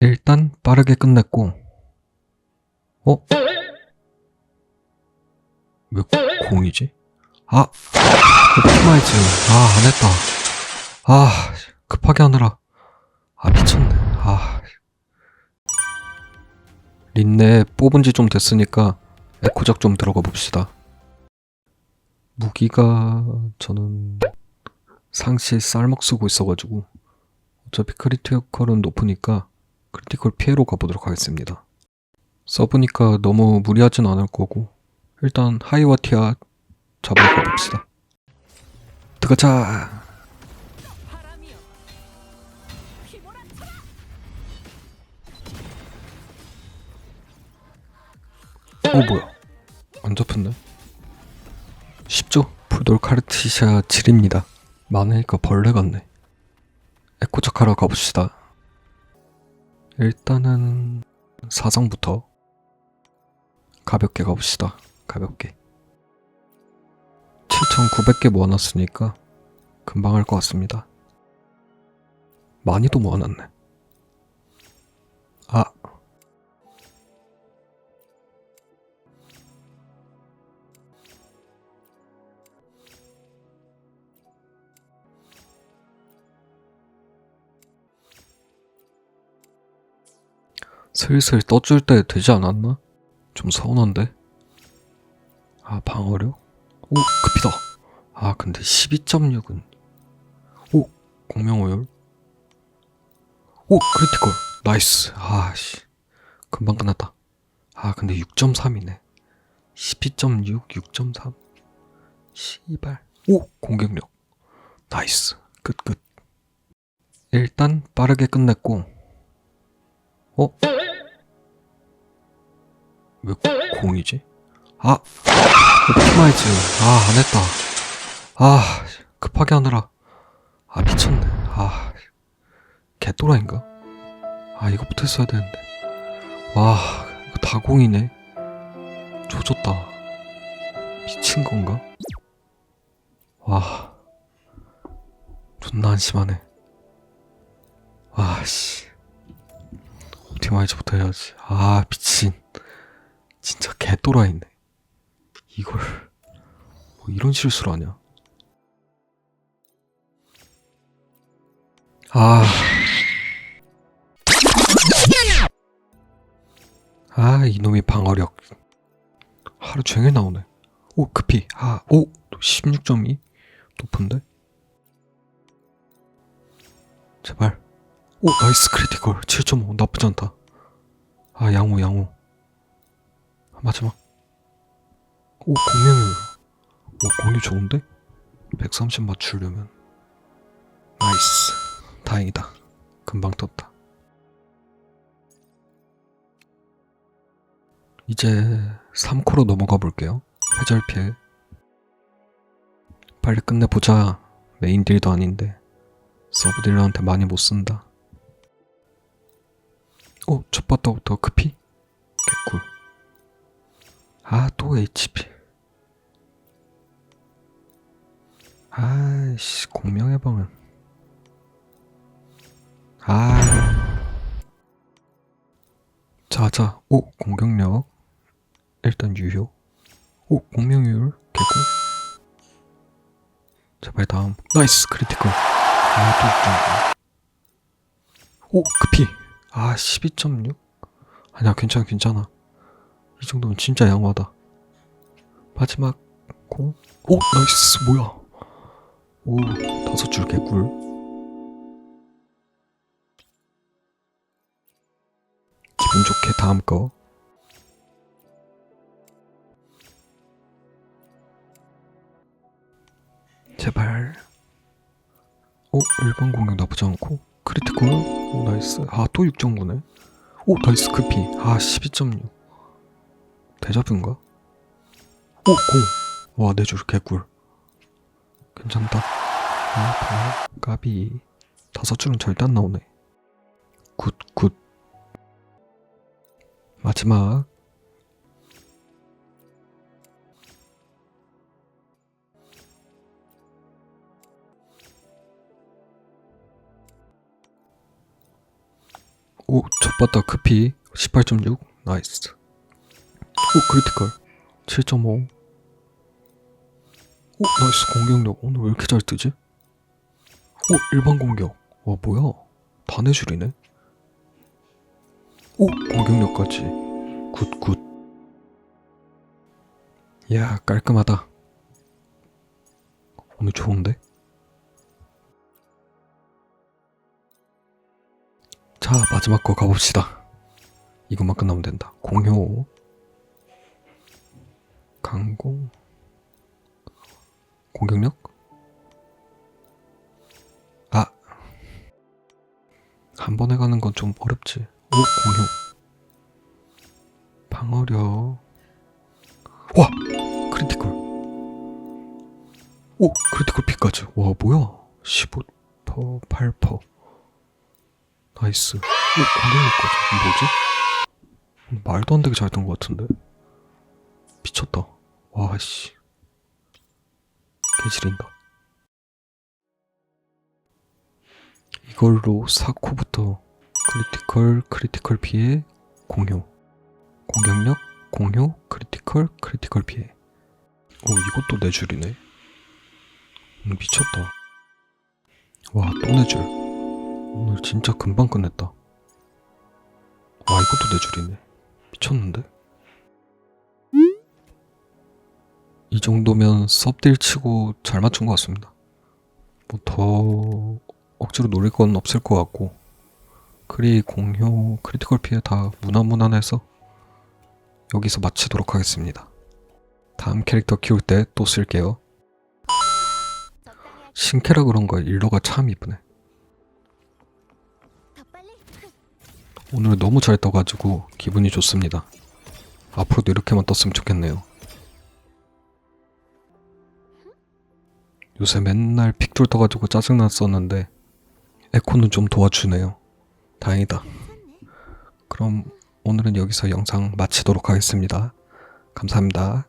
일단 빠르게 끝냈고, 어? 왜 공이지? 아! 옵티마이즈. 아, 안 했다. 아, 급하게 하느라. 아, 미쳤네. 아. 린네 뽑은 지 좀 됐으니까 에코작 좀 들어가 봅시다. 무기가 저는 상시 쌀먹 쓰고 있어가지고 어차피 크리티컬은 높으니까 크리티컬 피해로 가보도록 하겠습니다. 써보니까 너무 무리하진 않을 거고 일단 하이와 티아 잡으러 가봅시다. 들어가자. 어 뭐야? 안 잡혔네. 쉽죠? 불돌 카르티샤 7입니다. 많으니까 벌레 같네. 하러 가봅시다. 일단은 사성부터 가볍게 가봅시다. 가볍게. 7,900개 모아놨으니까 금방 할 것 같습니다. 많이도 모아놨네. 아. 슬슬 떠줄 때 되지 않았나? 좀 서운한데? 아, 방어력? 오, 급이다. 아, 근데 12.6은. 오, 공명오열. 오, 크리티컬. 나이스. 아, 씨. 금방 끝났다. 아, 근데 6.3이네. 12.6, 6.3. 씨발. 오, 공격력. 나이스. 끝, 끝. 일단 빠르게 끝냈고. 어? 왜 공이지? 아, 옵티마이즈. 아, 안 했다. 아, 급하게 하느라. 아, 미쳤네. 아, 개또라인가? 아, 이거부터 했어야 되는데. 와, 이거 다 공이네. 조졌다. 미친 건가? 와, 존나 한심하네. 와, 씨. 옵티마이즈부터 해야지. 아, 미친. 진짜 개또라이네. 이걸 뭐 이런 실수를 하냐? 아. 아, 이놈의 방어력. 하루 종일 나오네. 오, 급히. 아, 오, 16.2? 높은데? 제발. 오, 나이스 크리티컬. 7.5. 나쁘지 않다. 아, 양호, 양호. 마지막. 오, 공룡이. 오, 공유 좋은데? 130 맞추려면. 나이스. 다행이다. 금방 떴다. 이제 3코로 넘어가 볼게요. 회절 피해. 빨리 끝내보자. 메인 딜도 아닌데. 서브 딜러한테 많이 못 쓴다. 오, 첫 바다부터 급히? 개꿀. 아, 또 HP. 아이씨, 공명의 방은. 아. 자, 자, 오, 공격력. 일단 유효. 오, 공명률. 개꿀. 제발 다음. 나이스, 크리티컬. 아, 또 6.9. 오, 급히. 아, 12.6? 아니야, 괜찮아, 괜찮아. 이 정도면 진짜 양호하다. 마지막 공. 오 나이스 뭐야? 오 다섯 줄 개꿀. 기분 좋게 다음 거. 제발. 오 일반 공격 나쁘지 않고 크리티컬. 오 나이스. 아 또 6.9네. 오 나이스 크피. 아 12.6. 대자뷰인가? 오, 공! 와, 내줄 개꿀. 괜찮다. 아, 방 까비. 다섯 줄은 절대 안 나오네. 굿, 굿. 마지막. 오, 오, 첫바다 크피 18.6 나이스. 오, 크리티컬 7.5. 오, 나이스 공격력 오늘 왜 이렇게 잘 뜨지? 오, 일반 공격. 와, 뭐야? 다 내줄이네. 오, 공격력까지. 굿, 굿. 야, 깔끔하다. 오늘 좋은데? 자, 마지막 거 가봅시다. 이것만 끝나면 된다. 공효. 강공. 공격력? 아. 한 번에 가는 건 좀 어렵지. 오, 공효. 방어력. 와! 크리티컬. 오, 크리티컬 피까지. 와, 뭐야? 15%, 8%. 나이스. 오, 공격력까지. 뭐지? 말도 안 되게 잘뜬것 같은데? 미쳤다. 와, 씨. 개지린다. 이걸로 4코부터 크리티컬, 크리티컬 피해, 공효. 공격력, 공효, 크리티컬, 크리티컬 피해. 오, 이것도 네 줄이네. 음, 미쳤다. 와, 또 네 줄. 오늘 진짜 금방 끝냈다. 와, 이것도 네 줄이네. 미쳤는데? 이 정도면 섭딜 치고 잘 맞춘 것 같습니다. 뭐 더 억지로 노릴 건 없을 것 같고 크리 공효 크리티컬 피해 다 무난무난해서 여기서 마치도록 하겠습니다. 다음 캐릭터 키울 때 또 쓸게요. 신캐라 그런가 일러가 참 이쁘네. 오늘 너무 잘 떠가지고 기분이 좋습니다. 앞으로도 이렇게만 떴으면 좋겠네요. 요새 맨날 픽돌 떠가지고 짜증났었는데 에코는 좀 도와주네요. 다행이다. 그럼 오늘은 여기서 영상 마치도록 하겠습니다. 감사합니다.